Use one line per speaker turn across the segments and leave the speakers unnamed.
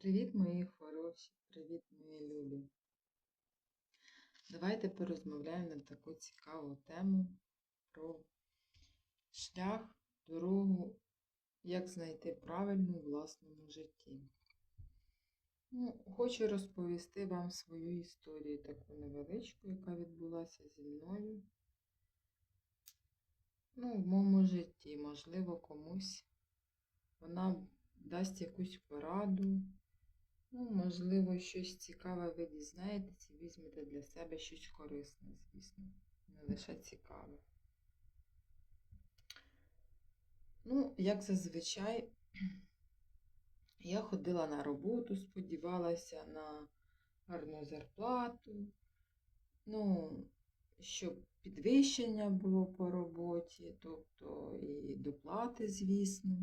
Привіт, мої хороші, привіт, мої любі. Давайте порозмовляємо на таку цікаву тему про шлях, дорогу, як знайти правильну у власному житті. Ну, хочу розповісти вам свою історію, таку невеличку, яка відбулася зі мною. Ну, в моєму житті, можливо, комусь вона дасть якусь пораду. Ну, можливо, щось цікаве ви дізнаєтесь і візьмете для себе щось корисне, звісно. Не лише цікаве. Ну, як зазвичай, я ходила на роботу, сподівалася на гарну зарплату. Ну, щоб підвищення було по роботі, тобто і доплати, звісно.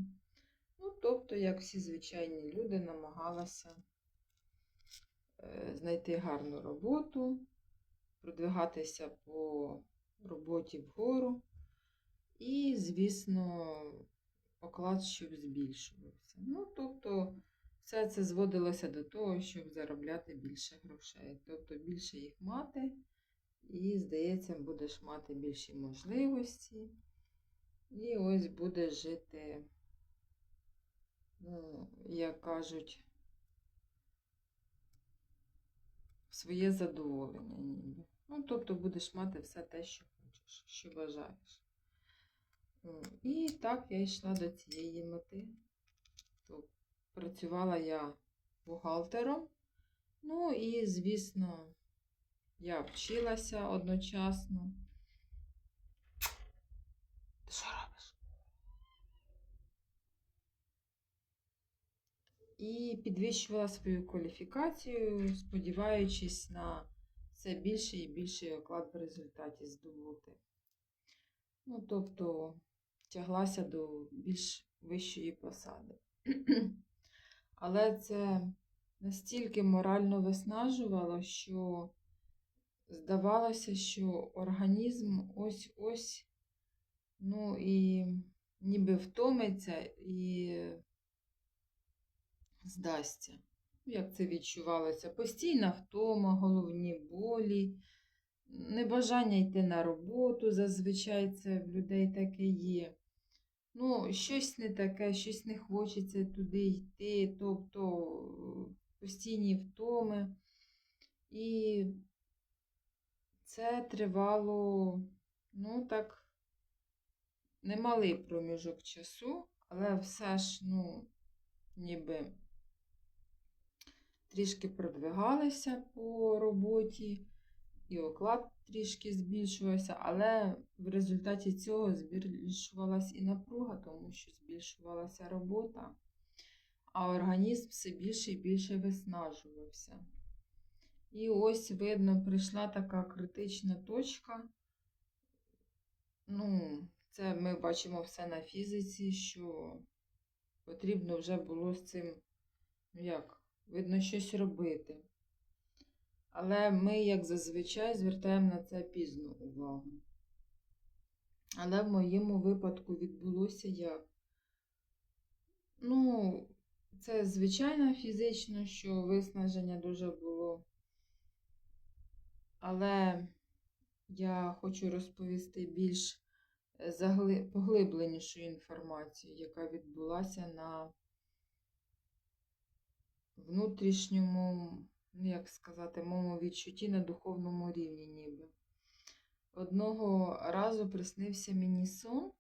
Ну, тобто, як всі звичайні люди, намагалася знайти гарну роботу, продвигатися по роботі вгору. І, звісно, оклад, щоб збільшувався. Ну, тобто, все це зводилося до того, щоб заробляти більше грошей. Тобто більше їх мати, і, здається, будеш мати більші можливості. І ось будеш жити, ну, як кажуть, в своє задоволення ніби. Ну, тобто будеш мати все те, що хочеш, що бажаєш. І так я йшла до цієї мети. То працювала я бухгалтером. Ну і, звісно, я вчилася одночасно. Що робиш? І підвищувала свою кваліфікацію, сподіваючись на все більший і більший оклад в результаті здобути. Ну, тобто тяглася до більш вищої посади. Але це настільки морально виснажувало, що здавалося, що організм ось-ось, ну і ніби втомиться і здасться. Як це відчувалося? Постійна втома, головні болі, небажання йти на роботу, зазвичай це в людей таке є. Ну, щось не таке, щось не хочеться туди йти, тобто постійні втоми. І це тривало, ну так, немалий проміжок часу, але все ж, ну, ніби трішки продвигалися по роботі, і оклад трішки збільшувався, але в результаті цього збільшувалася і напруга, тому що збільшувалася робота, а організм все більше і більше виснажувався. І ось, видно, прийшла така критична точка. Ну, це ми бачимо все на фізиці, що потрібно вже було з цим, ну як, видно, щось робити. Але ми, як зазвичай, звертаємо на це пізну увагу. Але в моєму випадку відбулося як? Ну, це звичайно фізично, що виснаження дуже було. Але я хочу розповісти більш загли- поглибленішу інформацію, яка відбулася на внутрішньому, ну як сказати, моєму відчутті на духовному рівні ніби. Одного разу приснився мені сон,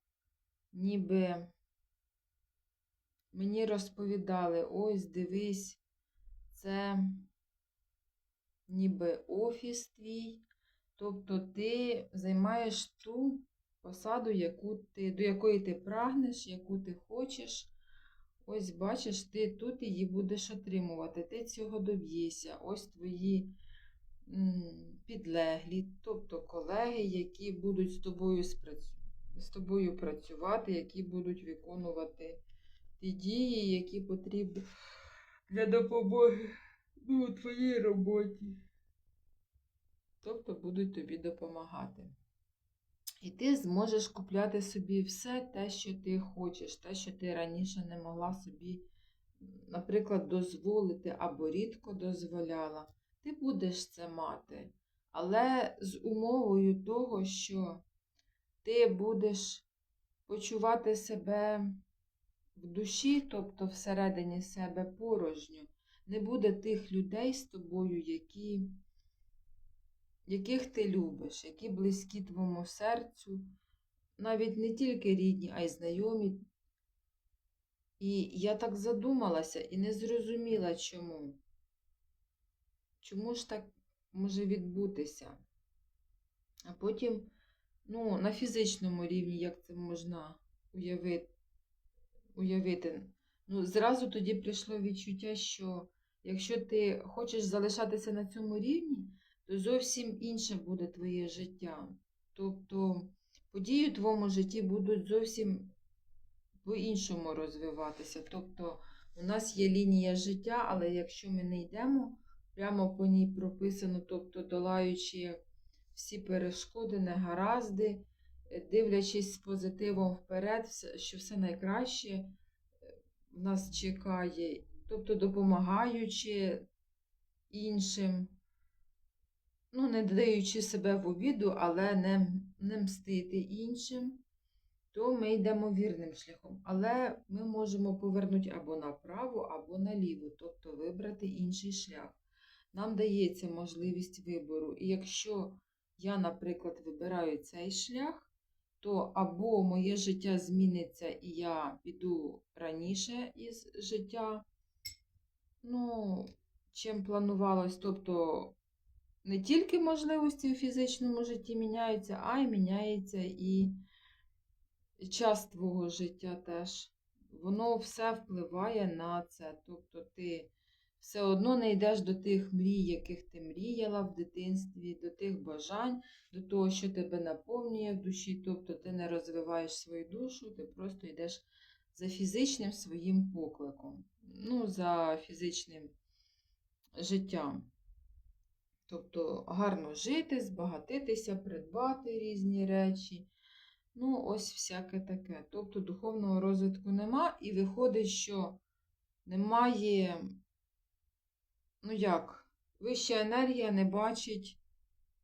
ніби мені розповідали, ось дивись, це ніби офіс твій, тобто ти займаєш ту посаду, яку ти, до якої ти прагнеш, яку ти хочеш. Ось бачиш, ти тут її будеш отримувати, ти цього доб'єшся. Ось твої підлеглі, тобто колеги, які будуть з тобою, з тобою працювати, які будуть виконувати ті дії, які потрібні для допомоги ну, у твоїй роботі. Тобто будуть тобі допомагати. І ти зможеш купляти собі все те, що ти хочеш, те, що ти раніше не могла собі наприклад, дозволити або рідко дозволяла, ти будеш це мати. Але з умовою того, що ти будеш почувати себе в душі, тобто всередині себе порожньо, не буде тих людей з тобою, які, яких ти любиш, які близькі твоєму серцю, навіть не тільки рідні, а й знайомі. І я так задумалася і не зрозуміла, чому. Чому ж так може відбутися? А потім, ну, на фізичному рівні, як це можна уявити, уявити. Ну, зразу тоді прийшло відчуття, що якщо ти хочеш залишатися на цьому рівні, то зовсім інше буде твоє життя. Тобто події в твоєму житті будуть зовсім по-іншому розвиватися. Тобто у нас є лінія життя, але якщо ми не йдемо, прямо по ній прописано, тобто долаючи всі перешкоди, негаразди, е, дивлячись з позитивом вперед, що все найкраще е, в нас чекає, тобто допомагаючи іншим, ну, не даючи себе в обіду, але не, не мстити іншим, то ми йдемо вірним шляхом. Але ми можемо повернути або направо, або наліво, тобто вибрати інший шлях. Нам дається можливість вибору. І якщо я, наприклад, вибираю цей шлях, то або моє життя зміниться і я піду раніше із життя, ну, чим планувалось. Тобто не тільки можливості у фізичному житті міняються, а й міняється і час твого життя теж. Воно все впливає на це. Тобто ти все одно не йдеш до тих мрій, яких ти мріяла в дитинстві, до тих бажань, до того, що тебе наповнює в душі. Тобто ти не розвиваєш свою душу, ти просто йдеш за фізичним своїм покликом, ну, за фізичним життям. Тобто гарно жити, збагатитися, придбати різні речі. Ну, ось всяке таке. Тобто духовного розвитку нема, і виходить, що немає, ну як, вища енергія не бачить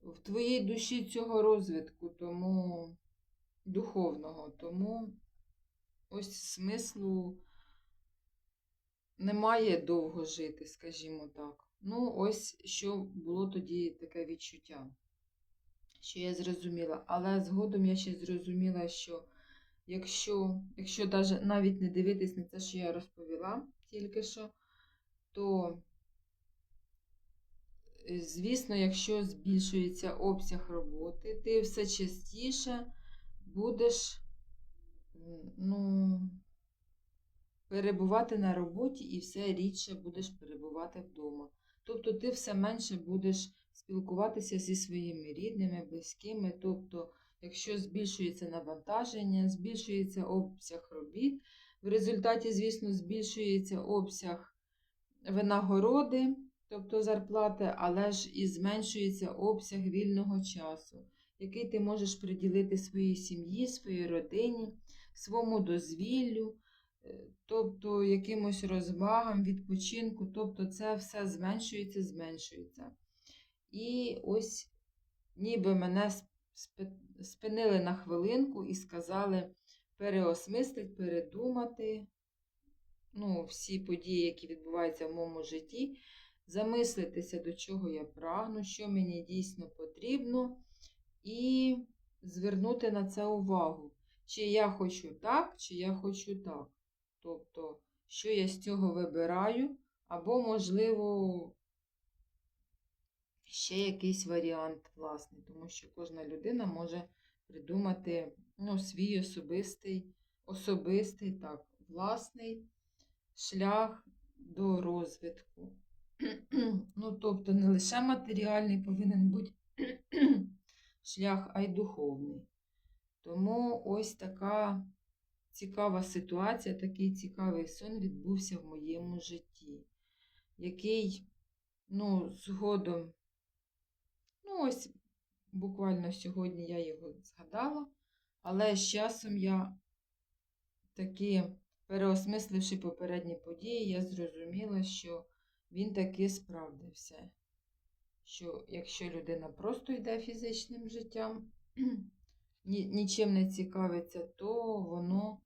в твоїй душі цього розвитку, тому духовного. Тому ось смислу немає довго жити, скажімо так. Ну, ось що було тоді таке відчуття що я зрозуміла. Але згодом я ще зрозуміла, що якщо, якщо навіть не дивитись на те, що я розповіла тільки що, то, е, звісно, якщо збільшується обсяг роботи, ти все частіше будеш ну, перебувати на роботі і все рідше будеш перебувати вдома. Тобто ти все менше будеш спілкуватися зі своїми рідними, близькими. Тобто, якщо збільшується навантаження, збільшується обсяг робіт, в результаті, звісно, збільшується обсяг винагороди, тобто зарплати, але ж і зменшується обсяг вільного часу, який ти можеш приділити своїй сім'ї, своїй родині, своєму дозвіллю. Тобто якимось розвагам, відпочинку, тобто це все зменшується, зменшується. І ось ніби мене спинили на хвилинку і сказали переосмислити, передумати ну, всі події, які відбуваються в моєму житті, замислитися, до чого я прагну, що мені дійсно потрібно, і звернути на це увагу. Чи я хочу так, чи я хочу так. Тобто, що я з цього вибираю, або, можливо, ще якийсь варіант власний, тому що кожна людина може придумати ну, свій особистий, особистий, так, власний шлях до розвитку. Ну, тобто, не лише матеріальний повинен бути шлях, а й духовний. Тому ось така цікава ситуація, такий цікавий сон відбувся в моєму житті, який, ну, згодом, ну, ось буквально сьогодні я його згадала, але з часом я таки переосмисливши попередні події, я зрозуміла, що він таки справдився. Що якщо людина просто йде фізичним життям, нічим не цікавиться, то воно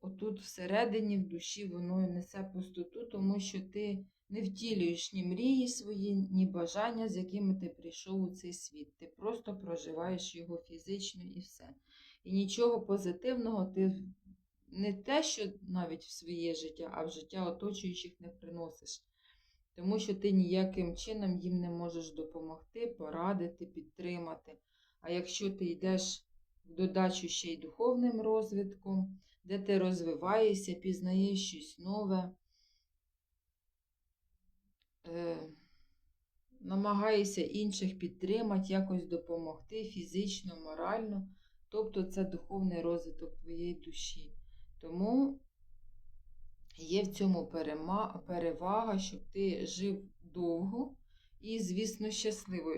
отут всередині, в душі, воно несе пустоту, тому що ти не втілюєш ні мрії свої, ні бажання, з якими ти прийшов у цей світ. Ти просто проживаєш його фізично і все. І нічого позитивного ти не те, що навіть в своє життя, а в життя оточуючих не приносиш. Тому що ти ніяким чином їм не можеш допомогти, порадити, підтримати. А якщо ти йдеш додачу ще й духовним розвитком, де ти розвиваєшся, пізнаєш щось нове, е, намагаєшся інших підтримати, якось допомогти фізично, морально, тобто це духовний розвиток твоєї душі. Тому є в цьому перевага, щоб ти жив довго і, звісно, щасливо.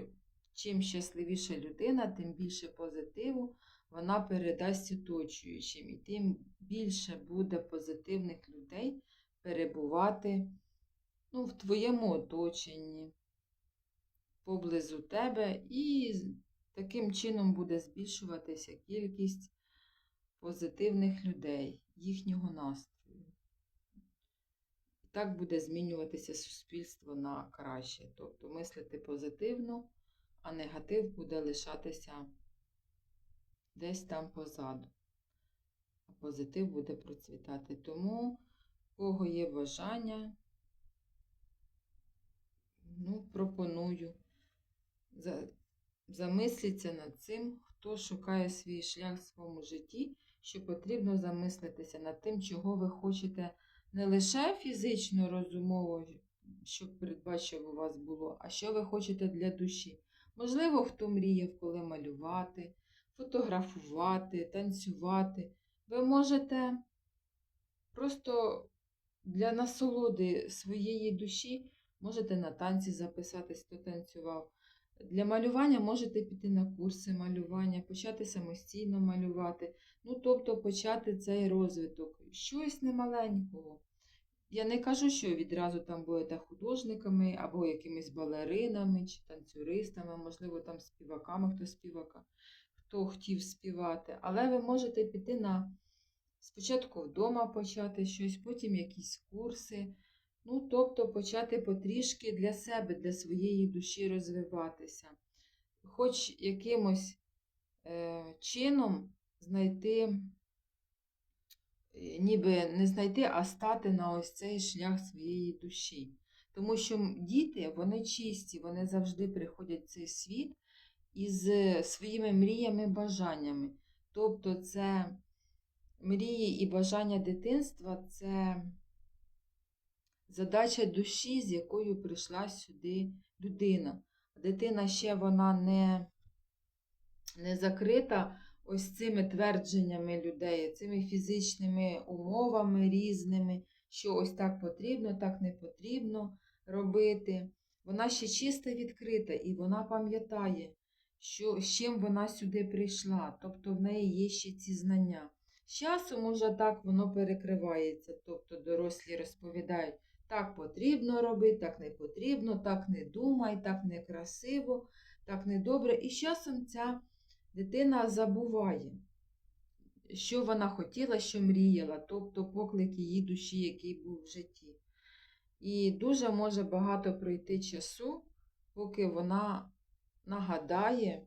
Чим щасливіша людина, тим більше позитиву вона передасть оточуючим, і тим більше буде позитивних людей перебувати ну, в твоєму оточенні, поблизу тебе, і таким чином буде збільшуватися кількість позитивних людей, їхнього настрою. І так буде змінюватися суспільство на краще. Тобто мислити позитивно, а негатив буде лишатися десь там позаду. А позитив буде процвітати. Тому, у кого є бажання, ну, пропоную. За- Замисліться над цим, хто шукає свій шлях в своєму житті, що потрібно замислитися над тим, чого ви хочете не лише фізично, розумово, щоб передбачив у вас було, а що ви хочете для душі. Можливо, хто мріяв, коли малювати, фотографувати, танцювати. Ви можете просто для насолоди своєї душі можете на танці записатись, хто танцював. Для малювання можете піти на курси малювання, почати самостійно малювати. Ну, тобто почати цей розвиток. Щось немаленького. Я не кажу, що відразу там будете художниками або якимись балеринами чи танцюристами, можливо, там співаками, хто співака, хто хотів співати. Але ви можете піти на спочатку вдома почати щось, потім якісь курси. Ну, тобто почати потрішки для себе, для своєї душі розвиватися. Хоч якимось е, чином знайти, е, ніби не знайти, а стати на ось цей шлях своєї душі. Тому що діти, вони чисті, вони завжди приходять в цей світ із е, своїми мріями, бажаннями. Тобто, це мрії і бажання дитинства це задача душі, з якою прийшла сюди людина. Дитина ще вона не, не закрита ось цими твердженнями людей, цими фізичними умовами різними, що ось так потрібно, так не потрібно робити. Вона ще чиста відкрита, і вона пам'ятає, що, з чим вона сюди прийшла. Тобто в неї є ще ці знання. З часом уже так воно перекривається, тобто дорослі розповідають, так потрібно робити, так не потрібно, так не думай, так не красиво, так не добре. І з часом ця дитина забуває, що вона хотіла, що мріяла, тобто поклик її душі, який був в житті. І дуже може багато пройти часу, поки вона нагадає,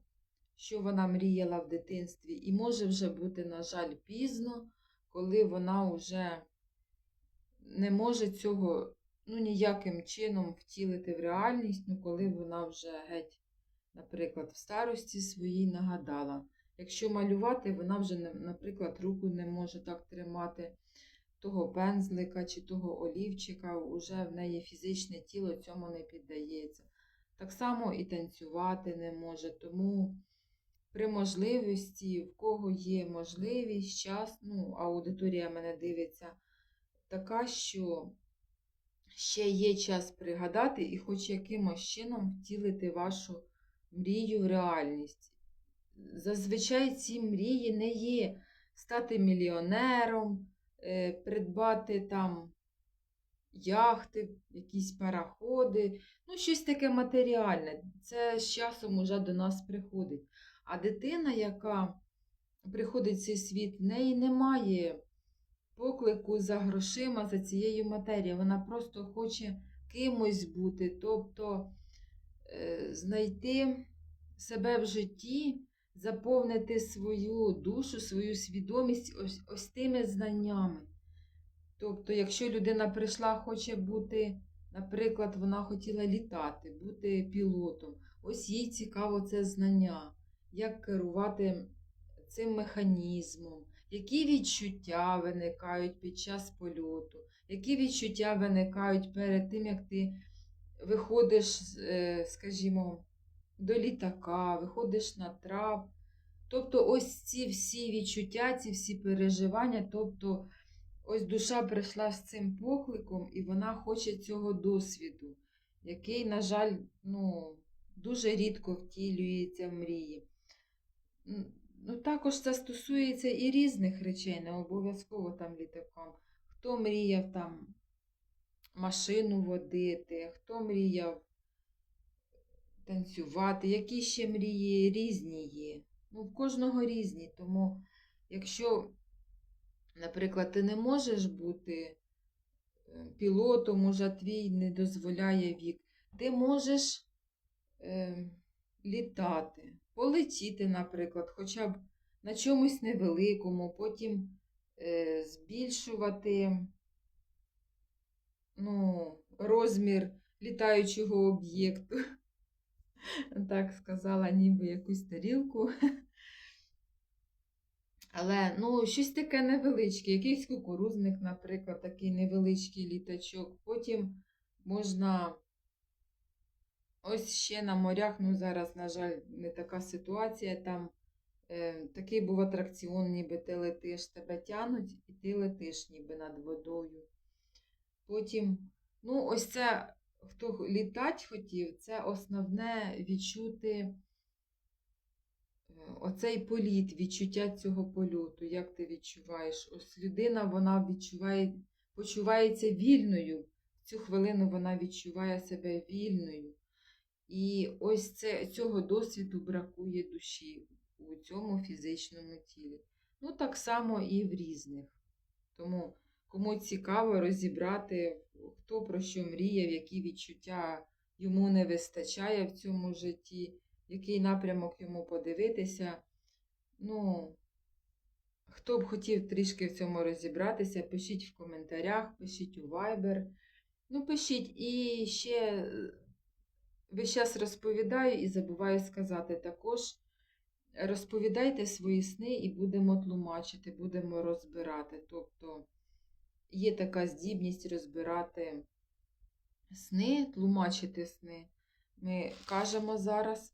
що вона мріяла в дитинстві, і може вже бути, на жаль, пізно, коли вона вже не може цього ну, ніяким чином втілити в реальність, ну, коли вона вже геть, наприклад, в старості своїй нагадала. Якщо малювати, вона вже, наприклад, руку не може так тримати того пензлика чи того олівчика, уже в неї фізичне тіло цьому не піддається. Так само і танцювати не може. Тому при можливості, в кого є можливість, час, ну, аудиторія мене дивиться, така, що ще є час пригадати і хоч якимось чином втілити вашу мрію в реальність. Зазвичай ці мрії не є стати мільйонером, е, придбати там яхти, якісь пароходи, ну, щось таке матеріальне. Це з часом уже до нас приходить. А дитина, яка приходить в цей світ, в неї немає поклику за грошима, за цією матерією. Вона просто хоче кимось бути, тобто е, знайти себе в житті, заповнити свою душу, свою свідомість ось, ось тими знаннями. Тобто, якщо людина прийшла, хоче бути, наприклад, вона хотіла літати, бути пілотом, ось їй цікаво це знання, як керувати цим механізмом, які відчуття виникають під час польоту, які відчуття виникають перед тим, як ти виходиш, е, скажімо, до літака, виходиш на трап. Тобто, ось ці всі відчуття, ці всі переживання, тобто. Ось душа прийшла з цим покликом, і вона хоче цього досвіду, який, на жаль, ну, дуже рідко втілюється в мрії. Ну, також це стосується і різних речей, не обов'язково там літаком. Хто мріяв там машину водити, хто мріяв танцювати, які ще мрії різні є. Ну, в кожного різні. Тому, якщо Наприклад, ти не можеш бути е, пілотом, уже твій не дозволяє вік. Ти можеш е, літати, полетіти, наприклад, хоча б на чомусь невеликому, потім е, збільшувати ну, розмір літаючого об'єкту. Так сказала, ніби якусь тарілку. Але ну, щось таке невеличке, якийсь кукурузник, наприклад, такий невеличкий літачок. Потім можна ось ще на морях, ну зараз, на жаль, не така ситуація. Там е, такий був атракціон, ніби ти летиш, тебе тянуть, і ти летиш ніби над водою. Потім, ну, ось це, хто літати хотів, це основне відчути. Оцей політ, відчуття цього польоту, як ти відчуваєш? Ось людина вона відчуває, почувається вільною. В цю хвилину вона відчуває себе вільною. І ось це, цього досвіду бракує душі у цьому фізичному тілі. Ну, так само і в різних. Тому, кому цікаво розібрати, хто про що мріяв, які відчуття йому не вистачає в цьому житті який напрямок йому подивитися. Ну, хто б хотів трішки в цьому розібратися, пишіть в коментарях, пишіть у Viber. Ну, пишіть і ще весь час розповідаю і забуваю сказати також. Розповідайте свої сни і будемо тлумачити, будемо розбирати. Тобто є така здібність розбирати сни, тлумачити сни. Ми кажемо зараз.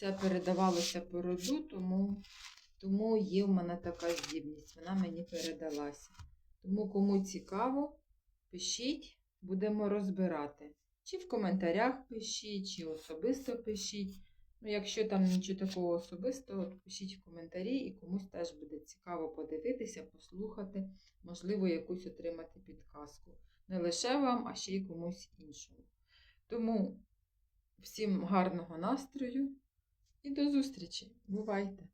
Це передавалося по роду, тому, тому є в мене така здібність. Вона мені передалася. Тому, кому цікаво, пишіть, будемо розбирати. Чи в коментарях пишіть, чи особисто пишіть. Ну, якщо там нічого такого особистого, то пишіть в коментарі і комусь теж буде цікаво подивитися, послухати, можливо, якусь отримати підказку. Не лише вам, а ще й комусь іншому. Тому всім гарного настрою! І до зустрічі! Бувайте!